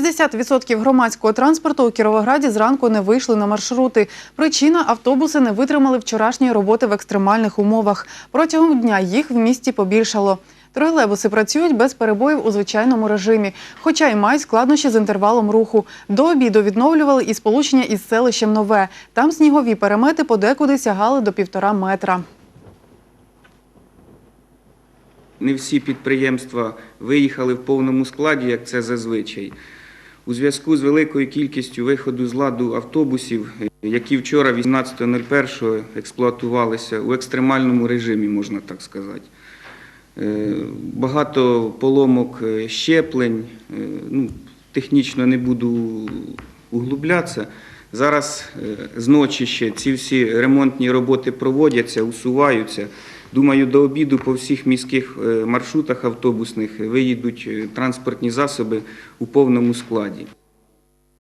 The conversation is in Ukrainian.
60% громадського транспорту у Кіровограді зранку не вийшли на маршрути. Причина – автобуси не витримали вчорашньої роботи в екстремальних умовах. Протягом дня їх в місті побільшало. Тролейбуси працюють без перебоїв у звичайному режимі, хоча й мають складнощі з інтервалом руху. До обіду відновлювали і сполучення із селищем Нове. Там снігові перемети подекуди сягали до півтора метра. Не всі підприємства виїхали в повному складі, як це зазвичай. У зв'язку з великою кількістю виходу з ладу автобусів, які вчора, 18.01, експлуатувалися у екстремальному режимі, можна так сказати. Е, Багато поломок е, щеплень, е, ну, технічно не буду углублятися. Зараз зночі ще ці всі ремонтні роботи проводяться, усуваються. Думаю, до обіду по всіх міських е, маршрутах автобусних виїдуть е, транспортні засоби у повному складі.